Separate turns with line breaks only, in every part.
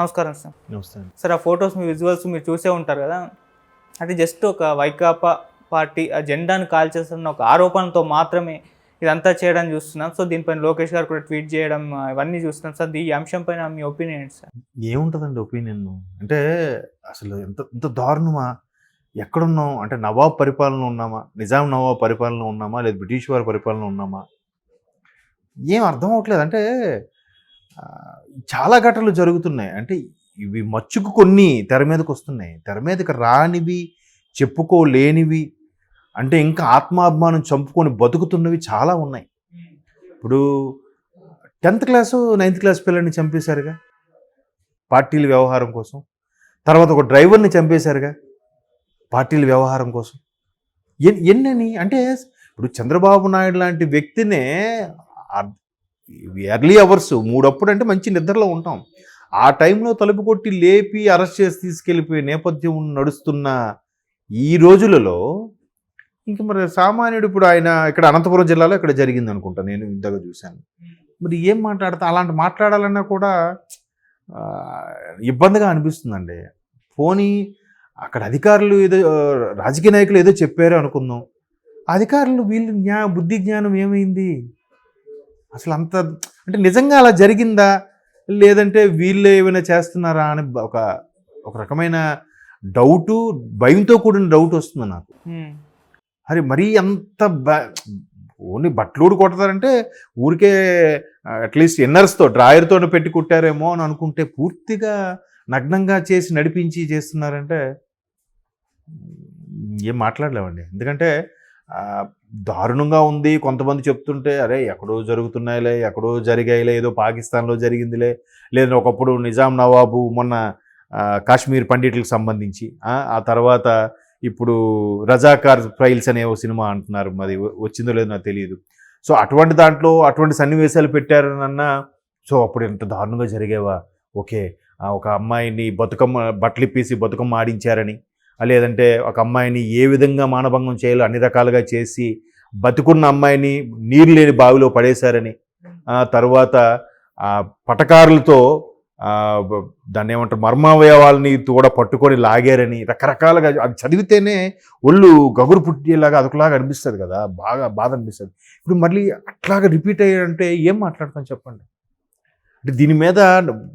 నమస్కారం సార్.
నమస్తే అండి.
సార్ ఆ ఫొటోస్ మీ విజువల్స్ మీరు చూసే ఉంటారు కదా? అది జస్ట్ ఒక వైకాపా పార్టీ ఆ జెండాను కాల్చేస్తున్న ఒక ఆరోపణతో మాత్రమే ఇదంతా చేయడం చూస్తున్నాం. సో దీనిపైన లోకేష్ గారు కూడా ట్వీట్ చేయడం ఇవన్నీ చూస్తున్నాం. సార్ ఈ అంశం పైన మీ ఒపీనియన్ ఏంటి సార్?
ఏముంటుందండి ఒపీనియన్ అంటే అసలు ఎంత ఎంత దారుణమా? ఎక్కడున్నాం? అంటే నవాబ్ పరిపాలన ఉన్నామా? నిజాం నవాబ్ పరిపాలన ఉన్నామా? లేదా బ్రిటిష్ వారి పరిపాలన ఉన్నామా? ఏం అర్థం అవ్వట్లేదు. అంటే చాలా ఘటనలు జరుగుతున్నాయి. అంటే ఇవి మచ్చుకు కొన్ని తెర మీదకి వస్తున్నాయి. తెర మీదకి రానివి చెప్పుకోలేనివి అంటే ఇంకా ఆత్మాభిమానం చంపుకొని బతుకుతున్నవి చాలా ఉన్నాయి. ఇప్పుడు టెన్త్ క్లాసు నైన్త్ క్లాస్ పిల్లల్ని చంపేశారుగా పార్టీల వ్యవహారం కోసం. తర్వాత ఒక డ్రైవర్ని చంపేశారుగా పార్టీల వ్యవహారం కోసం. ఎన్ని ఎన్నని అంటే ఇప్పుడు చంద్రబాబు నాయుడు లాంటి వ్యక్తినే ఎర్లీ అవర్స్ మూడప్పుడు అంటే మంచి నిద్రలో ఉంటాం. ఆ టైంలో తలుపు కొట్టి లేపి అరెస్ట్ చేసి తీసుకెళ్ళిపోయే నేపథ్యం నడుస్తున్న ఈ రోజులలో ఇంక మరి సామాన్యుడు ఇప్పుడు ఆయన ఇక్కడ అనంతపురం జిల్లాలో ఇక్కడ జరిగింది అనుకుంటా నేను ఇంతగా చూశాను. మరి ఏం మాట్లాడతా అలాంటి మాట్లాడాలన్నా కూడా ఇబ్బందిగా అనిపిస్తుందండి. పోనీ అక్కడ అధికారులు ఏదో రాజకీయ నాయకులు ఏదో చెప్పారు అనుకుందాం. అధికారులు వీళ్ళు జ్ఞా బుద్ధి జ్ఞానం ఏమైంది? అసలు అంత అంటే నిజంగా అలా జరిగిందా? లేదంటే వీళ్ళు ఏమైనా చేస్తున్నారా అని ఒక ఒక రకమైన డౌటు భయంతో కూడిన డౌట్ వస్తుంది నాకు. అరే మరీ అంత ఓన్లీ బట్టలు కొడతారంటే ఊరికే అట్లీస్ట్ ఇన్నర్స్తో డ్రాయర్తో పెట్టి కుట్టారేమో అని అనుకుంటే పూర్తిగా నగ్నంగా చేసి నడిపించి చేస్తున్నారంటే ఏం మాట్లాడలేమండి. ఎందుకంటే దారుణంగా ఉంది. కొంతమంది చెప్తుంటే అరే ఎక్కడో జరుగుతున్నాయిలే ఎక్కడో జరిగాయిలే ఏదో పాకిస్తాన్లో జరిగిందిలే. లేదా ఒకప్పుడు నిజాం నవాబు మొన్న కాశ్మీర్ పండిట్లకు సంబంధించి ఆ, తర్వాత ఇప్పుడు రజాకార్ ఫైల్స్ అనే ఓ సినిమా అంటున్నారు. మరి వచ్చిందో లేదో నాకు తెలియదు సో అటువంటి దాంట్లో అటువంటి సన్నివేశాలు పెట్టారనన్నా సో అప్పుడు ఎంత దారుణంగా జరిగేవా? ఓకే ఒక అమ్మాయిని బతుకమ్మ బట్టలు ఇప్పేసి బతుకమ్మ ఆడించారని. లేదంటే ఒక అమ్మాయిని ఏ విధంగా మానభంగం చేయాలో అన్ని రకాలుగా చేసి బతుకున్న అమ్మాయిని నీరు లేని బావిలో పడేశారని తర్వాత పటకారులతో దాన్ని ఏమంటారు మర్మావయవాల్ని కూడా పట్టుకొని లాగారని రకరకాలుగా అది చదివితేనే ఒళ్ళు గగురు పుట్టేలాగా అదొకలాగా అనిపిస్తుంది కదా బాగా బాధ అనిపిస్తుంది. ఇప్పుడు మళ్ళీ అట్లాగా రిపీట్ అయ్యారంటే ఏం మాట్లాడతాం చెప్పండి? అంటే దీని మీద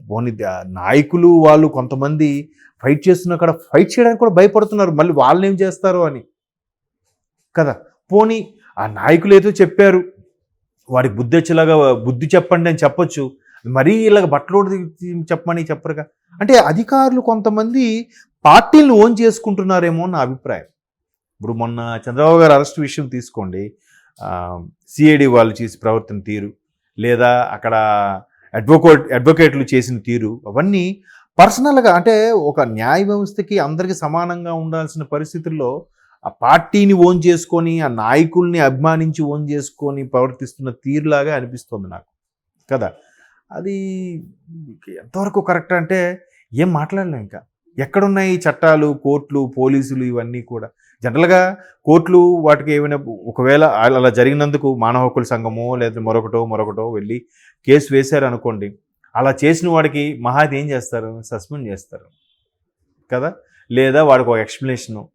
పోనీ నాయకులు వాళ్ళు కొంతమంది ఫైట్ చేస్తున్న అక్కడ ఫైట్ చేయడానికి కూడా భయపడుతున్నారు. మళ్ళీ వాళ్ళని ఏం చేస్తారు అని. కదా? పోనీ ఆ నాయకులు ఏదో చెప్పారు. వాడికి బుద్ధి వచ్చేలాగా బుద్ధి చెప్పండి అని చెప్పొచ్చు. మరీ ఇలాగ బట్టలు చెప్పమని చెప్పరుగా. అంటే అధికారులు కొంతమంది పార్టీలను ఓన్ చేసుకుంటున్నారేమో నా అభిప్రాయం. ఇప్పుడు మొన్న చంద్రబాబు గారు అరెస్ట్ విషయం తీసుకోండి. సిఐడి వాళ్ళు చేసి ప్రవర్తన తీరు. లేదా అక్కడ అడ్వకేట్ అడ్వకేట్లు చేసిన తీరు అవన్నీ పర్సనల్గా అంటే ఒక న్యాయ వ్యవస్థకి అందరికీ సమానంగా ఉండాల్సిన పరిస్థితుల్లో ఆ పార్టీని ఓన్ చేసుకొని ఆ నాయకుల్ని అభిమానించి ఓన్ చేసుకొని ప్రవర్తిస్తున్న తీరులాగా అనిపిస్తుంది నాకు. కదా? అది ఎంతవరకు కరెక్ట్ అంటే ఏం మాట్లాడలేం ఇంకా. ఎక్కడున్నాయి ఈ చట్టాలు కోర్టులు పోలీసులు ఇవన్నీ కూడా? జనరల్గా కోర్టులు వాటికి ఏమైనా ఒకవేళ అలా జరిగినందుకు మానవ హక్కుల సంఘమో లేదా మరొకటో మరొకటో వెళ్ళి కేసు వేశారు అనుకోండి అలా చేసిన వాడికి మహాది ఏం చేస్తారు? సస్పెండ్ చేస్తారు. కదా? లేదా వాడికి ఒక ఎక్స్ప్లెనేషను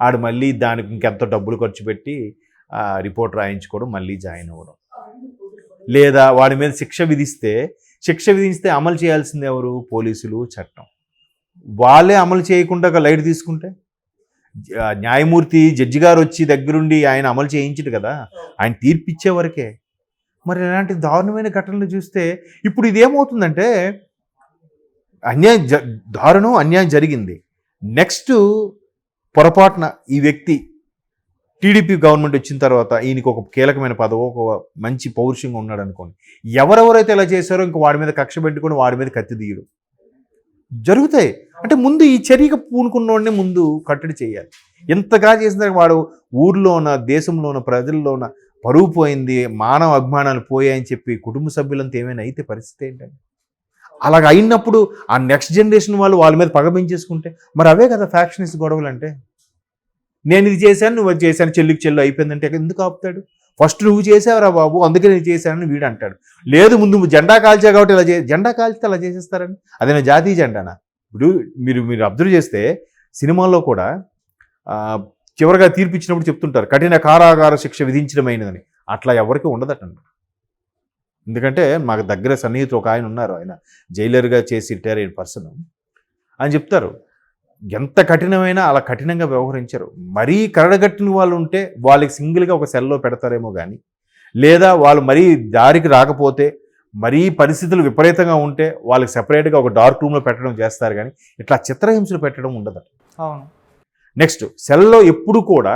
ఆడు మళ్ళీ దానికి ఇంకెంతో డబ్బులు ఖర్చు పెట్టి రిపోర్ట్ రాయించుకోవడం మళ్ళీ జాయిన్ అవ్వడం. లేదా వాడి మీద శిక్ష విధిస్తే శిక్ష విధిస్తే అమలు చేయాల్సింది ఎవరు? పోలీసులు చట్టం. వాళ్ళే అమలు చేయకుండా లైట్ తీసుకుంటే? న్యాయమూర్తి జడ్జి గారు వచ్చి దగ్గరుండి ఆయన అమలు చేయించడు కదా? ఆయన తీర్పిచ్చే వరకే. మరి ఇలాంటి దారుణమైన ఘటనలు చూస్తే ఇప్పుడు ఇదేమవుతుందంటే అన్యాయం జ దారుణం అన్యాయం జరిగింది. నెక్స్ట్ పొరపాటున ఈ వ్యక్తి టీడీపీ గవర్నమెంట్ వచ్చిన తర్వాత ఈయనకి ఒక కీలకమైన పదవి ఒక మంచి పౌరుషంగా ఉన్నాడు అనుకోండి ఎవరెవరైతే ఇలా చేశారో ఇంక వాడి మీద కక్ష పెట్టుకొని వాడి మీద కత్తి తీయరు జరుగుతాయి. అంటే ముందు ఈ చర్యకు పూనుకున్నోడిని ముందు కట్టడి చేయాలి. ఎంతగా చేసిన వాడు ఊర్లోన దేశంలోన ప్రజల్లోన పరువు పోయింది మానవ అభిమానాలు పోయాయని చెప్పి కుటుంబ సభ్యులంతా ఏమైనా అయితే పరిస్థితి ఏంటండి? అలాగ అయినప్పుడు ఆ నెక్స్ట్ జనరేషన్ వాళ్ళు వాళ్ళ మీద పగ పెంచేసుకుంటే మరి అవే కదా ఫ్యాక్షనిస్ట్ గొడవలు అంటే నేను ఇది చేశాను నువ్వు అది చేశాను చెల్లికి చెల్లు అయిపోయిందంటే ఎందుకు ఆపుతాడు? ఫస్ట్ నువ్వు చేసావురా బాబు అందుకే నేను చేశానని వీడు అంటాడు. లేదు ముందు నువ్వు జెండా కాల్చావు కాబట్టి ఇలా చే జెండా కాల్చితే అలా చేసేస్తారండి అదే నా జాతీయ జెండానా? ఇప్పుడు మీరు మీరు అబ్జర్వ్ చేస్తే సినిమాల్లో కూడా చివరిగా తీర్పు ఇచ్చినప్పుడు చెప్తుంటారు కఠిన కారాగార శిక్ష విధించడమైనదని. అట్లా ఎవరికి ఉండదటండి. ఎందుకంటే మాకు దగ్గర సన్నిహితులు ఒక ఆయన ఉన్నారు ఆయన జైలర్గా చేసి రిటైర్ అయిన పర్సన్. అని చెప్తారు ఎంత కఠినమైనా అలా కఠినంగా వ్యవహరించరు. మరీ కరడగట్టిన వాళ్ళు ఉంటే వాళ్ళకి సింగిల్గా ఒక సెల్లో పెడతారేమో కానీ లేదా వాళ్ళు మరీ దారికి రాకపోతే మరీ పరిస్థితులు విపరీతంగా ఉంటే వాళ్ళకి సెపరేట్గా ఒక డార్క్ రూమ్లో పెట్టడం చేస్తారు కానీ ఇట్లా చిత్రహింసలు పెట్టడం ఉండదు
అవును.
నెక్స్ట్ సెల్లో ఎప్పుడు కూడా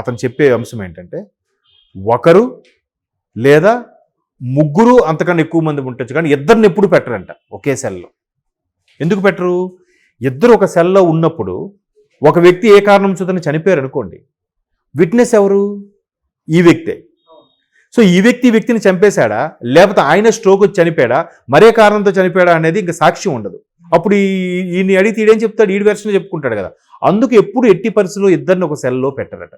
అతను చెప్పే అంశం ఏంటంటే ఒకరు లేదా ముగ్గురు అంతకన్నా ఎక్కువ మంది ఉండొచ్చు కానీ ఇద్దరిని ఎప్పుడు పెట్టరంట ఒకే సెల్లో. ఎందుకు పెట్టరు? ఇద్దరు ఒక సెల్లో ఉన్నప్పుడు ఒక వ్యక్తి ఏ కారణం చూదని చనిపోయారు అనుకోండి. విట్నెస్ ఎవరు? ఈ వ్యక్తే. సో ఈ వ్యక్తి ఈ వ్యక్తిని చంపేశాడా? లేకపోతే ఆయన స్ట్రోక్ వచ్చి చనిపోయాడా? మరే కారణంతో చనిపోయాడా అనేది ఇంకా సాక్ష్యం ఉండదు. అప్పుడు ఈయన్ని అడిగితే ఈడేం చెప్తాడు? ఈడి వెర్షన్ చెప్పుకుంటాడు కదా. అందుకు ఎప్పుడు ఎట్టి పరిస్థితుల్లో ఇద్దరిని ఒక సెల్లో పెట్టరట.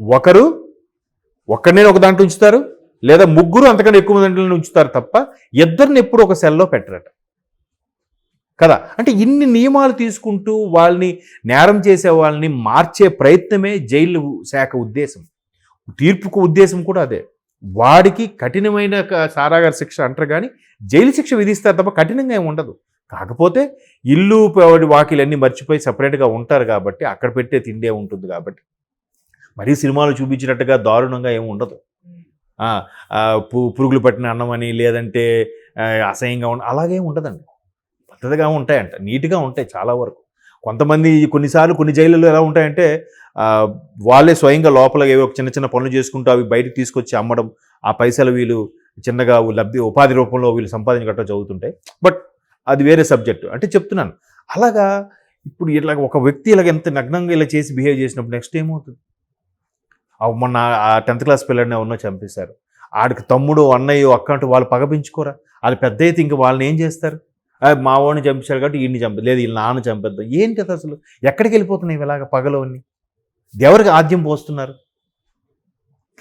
ఒకరు ఒక్కడనే ఒక దాంట్లో ఉంచుతారు లేదా ముగ్గురు అంతకన్నా ఎక్కువ దాంట్లో ఉంచుతారు తప్ప ఇద్దరిని ఎప్పుడు ఒక సెల్లో పెట్టరట. కదా? అంటే ఇన్ని నియమాలు తీసుకుంటూ వాళ్ళని నేరం చేసే వాళ్ళని మార్చే ప్రయత్నమే జైలు శాఖ ఉద్దేశం. తీర్పుకు ఉద్దేశం కూడా అదే. వాడికి కఠినమైన సారాగారి సారాగార శిక్ష అంటారు కానీ జైలు శిక్ష విధిస్తారు తప్ప కఠినంగా ఏమి ఉండదు. కాకపోతే ఇల్లు వాడి వాకిలన్నీ మర్చిపోయి సపరేట్గా ఉంటారు కాబట్టి అక్కడ పెట్టే తిండే ఉంటుంది కాబట్టి. మరీ సినిమాలు చూపించినట్టుగా దారుణంగా ఏమి ఉండదు. పు- పురుగులు పట్టిన అన్నం అని లేదంటే అసహ్యంగా ఉండ అలాగే ఉండదండి. పద్ధతిగా ఉంటాయంట నీట్గా ఉంటాయి చాలా వరకు. కొంతమంది కొన్నిసార్లు కొన్ని జైళ్ళలో ఎలా ఉంటాయంటే వాళ్ళే స్వయంగా లోపల ఏవో చిన్న చిన్న పనులు చేసుకుంటూ అవి బయటకు తీసుకొచ్చి అమ్మడం ఆ పైసలు వీళ్ళు చిన్నగా లబ్ధి ఉపాధి రూపంలో వీళ్ళు సంపాదించగట్ట చదువుతుంటాయి. బట్ అది వేరే సబ్జెక్టు అంటే చెప్తున్నాను. అలాగా ఇప్పుడు ఇట్లా ఒక వ్యక్తి ఇలాగ ఎంత నగ్నంగా ఇలా చేసి బిహేవ్ చేసినప్పుడు నెక్స్ట్ ఏమవుతుంది? ఆ మొన్న ఆ టెన్త్ క్లాస్ పిల్లడిని ఉన్నో చంపేశారు. ఆడికి తమ్ముడు అన్నయ్య అక్క అంటూ వాళ్ళు పగపించుకోరా వాళ్ళు పెద్ద అయితే ఇంక వాళ్ళని ఏం చేస్తారు? మా వాడిని చంపించాడు కాబట్టి ఈయన్ని చంపదు లేదు వీళ్ళ నాన్న చంపేద్దాం. ఏంటి అది అసలు? ఎక్కడికి వెళ్ళిపోతున్నాయి ఇలాగ పగలోని ఎవరికి ఆద్యం పోస్తున్నారు?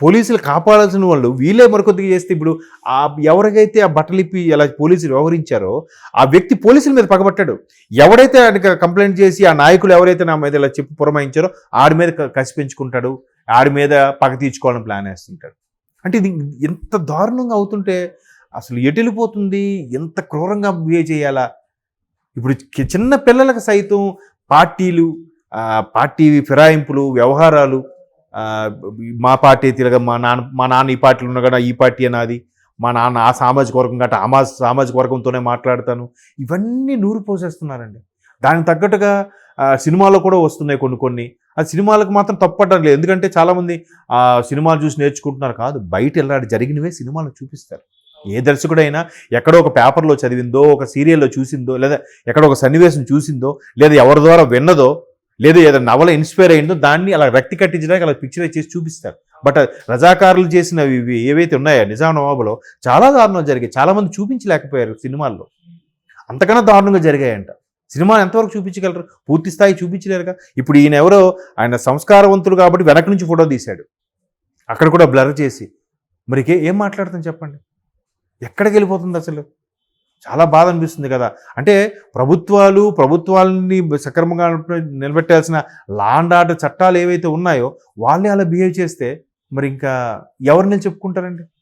పోలీసులు కాపాడాల్సిన వాళ్ళు వీళ్ళే మరికొద్దిగా చేస్తే ఇప్పుడు ఆ ఎవరికైతే ఆ బట్టలిప్పి ఇలా పోలీసులు వ్యవహరించారో ఆ వ్యక్తి పోలీసుల మీద పగబట్టాడు. ఎవడైతే ఆయనకి కంప్లైంట్ చేసి ఆ నాయకులు ఎవరైతే నా మీద ఇలా చెప్పి పురమాయించారో ఆడి మీద కసిపించుకుంటాడు కసి పెంచుకుంటాడు. ఆడి మీద పగ తీర్చుకోవాలని ప్లాన్ వేస్తుంటాడు. అంటే ఇది ఎంత దారుణంగా అవుతుంటే అసలు ఎటెళ్ళిపోతుంది ఎంత క్రూరంగా బిహేవ్ చేయాలా? ఇప్పుడు చిన్న పిల్లలకు సైతం పార్టీలు పార్టీ ఫిరాయింపులు వ్యవహారాలు మా పార్టీ తిరగ మా నాన్న మా నాన్న ఈ పార్టీలో ఉన్నా ఈ పార్టీ నాది మా నాన్న ఆ సామాజిక వర్గం గట్ట ఆ మా- సామాజిక వర్గంతోనే మాట్లాడతాను. ఇవన్నీ నూరు పోసేస్తున్నారండి. దానికి తగ్గట్టుగా సినిమాలో కూడా వస్తున్నాయి కొన్ని కొన్ని. ఆ సినిమాలకు మాత్రం తప్పడం లేదు. ఎందుకంటే చాలామంది ఆ సినిమాలు చూసి నేర్చుకుంటున్నారు కాదు. బయట వెళ్ళాడు జరిగినవే సినిమాలు చూపిస్తారు. ఏ దర్శకుడైనా ఎక్కడో ఒక పేపర్లో చదివిందో ఒక సీరియల్లో చూసిందో లేదా ఎక్కడో ఒక సన్నివేశం చూసిందో లేదా ఎవరి ద్వారా విన్నదో లేదా ఏదైనా నవల ఇన్స్పైర్ అయిందో దాన్ని అలా రక్తి కట్టించడానికి అలా పిక్చర్ చేసి చూపిస్తారు. బట్ రజాకారులు చేసినవి ఇవి ఏవైతే ఉన్నాయో నిజాం నవాబులో చాలా దారుణం జరిగాయి. చాలామంది చూపించలేకపోయారు సినిమాల్లో. అంతకన్నా దారుణంగా జరిగాయంట. సినిమా ఎంతవరకు చూపించగలరు? పూర్తి స్థాయి చూపించలేరుగా. ఇప్పుడు ఈయన ఎవరో ఆయన సంస్కారవంతుడు కాబట్టి వెనక నుంచి ఫోటో తీశాడు. అక్కడ కూడా బ్లర్ చేసి మరికే ఏం మాట్లాడుతుంది చెప్పండి? ఎక్కడికి వెళ్ళిపోతుంది అసలు? చాలా బాధ అనిపిస్తుంది కదా. అంటే ప్రభుత్వాలు ప్రభుత్వాలని సక్రమంగా నిలబెట్టాల్సిన లాండ్ ఆర్డర్ చట్టాలు ఏవైతే ఉన్నాయో వాళ్ళే అలా బిహేవ్ చేస్తే మరి ఇంకా ఎవరిని చెప్పుకుంటారండి